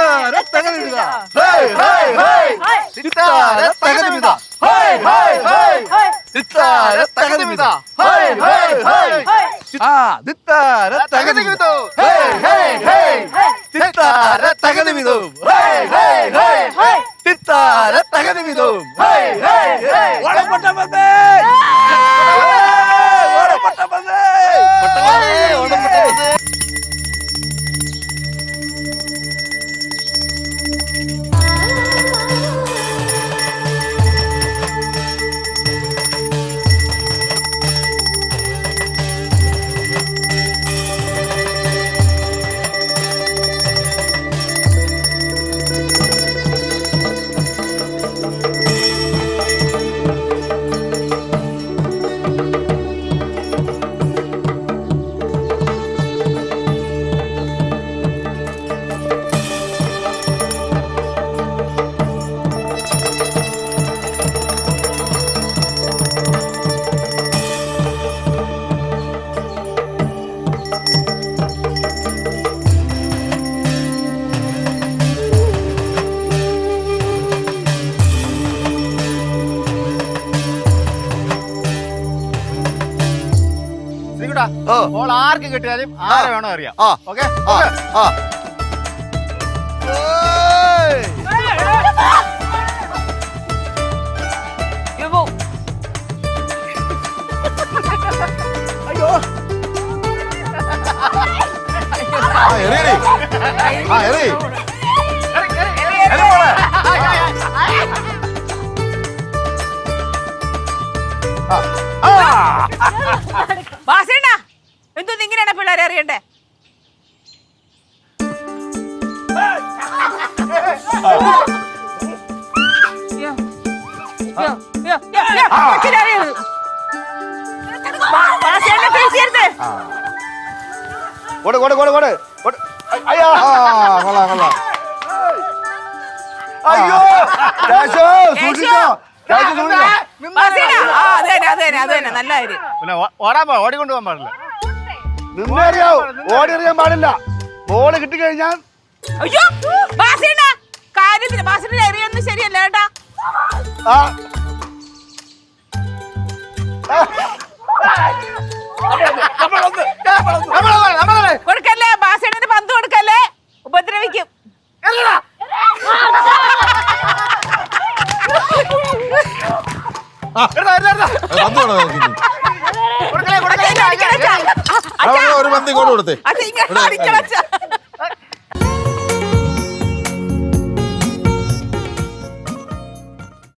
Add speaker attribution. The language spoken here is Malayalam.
Speaker 1: 있다 라따가됩니다.
Speaker 2: 헤이 헤이 헤이. 있다. 라따가됩니다. 헤이 헤이 헤이. 있다 라따가됩니다. 헤이 헤이 헤이.
Speaker 1: 아 늦다 라따가됩니다.
Speaker 2: 아, 헤이 헤이 헤이. 늦다 라따가됩니다. 헤이 헤이 헤이.
Speaker 1: 늦다 라따가됩니다. 헤이
Speaker 2: 헤이. ശ്രീകുട്ടാ
Speaker 3: ഓ.
Speaker 2: ഓൾ ആർക്ക് കിട്ടിയാലും ആരെ വേണോ അറിയാം. ഓക്കെ?
Speaker 3: ആ.
Speaker 4: വാസേണ്ണ എന്തോന്ന് ഇങ്ങനെയാണ് പിള്ളേരെ അറിയണ്ടേ.
Speaker 3: ഓട് ഓട് ഓട് ഓട് ഓട്. അയ്യോ
Speaker 1: കൊള്ളാം കൊള്ളാം.
Speaker 3: അയ്യോ സൂക്ഷിച്ചോ? ആ,
Speaker 4: നല്ല കാര്യം.
Speaker 2: പിന്നെ ഓ- ഓടാൻ പോ ഓടിക്കൊണ്ട് പോകാൻ പാടില്ല.
Speaker 3: നിന്നേ അറിയാവൂ ഓടി അറിയാൻ പാടില്ല. ബോൾ കിട്ടിക്കഴിഞ്ഞാൽ
Speaker 4: അയ്യോ, വാസേണ്ണ, കാര്യത്തിന് വാസേണ്ണ എറിയൊന്നും ശരിയല്ല കേട്ടാ
Speaker 3: ആ.
Speaker 2: കൊടുക്കല്ലേ
Speaker 4: അച്ഛാ, ഒരു പന്തി ഇങ്ങോട്ട് കൊടുത്തേ.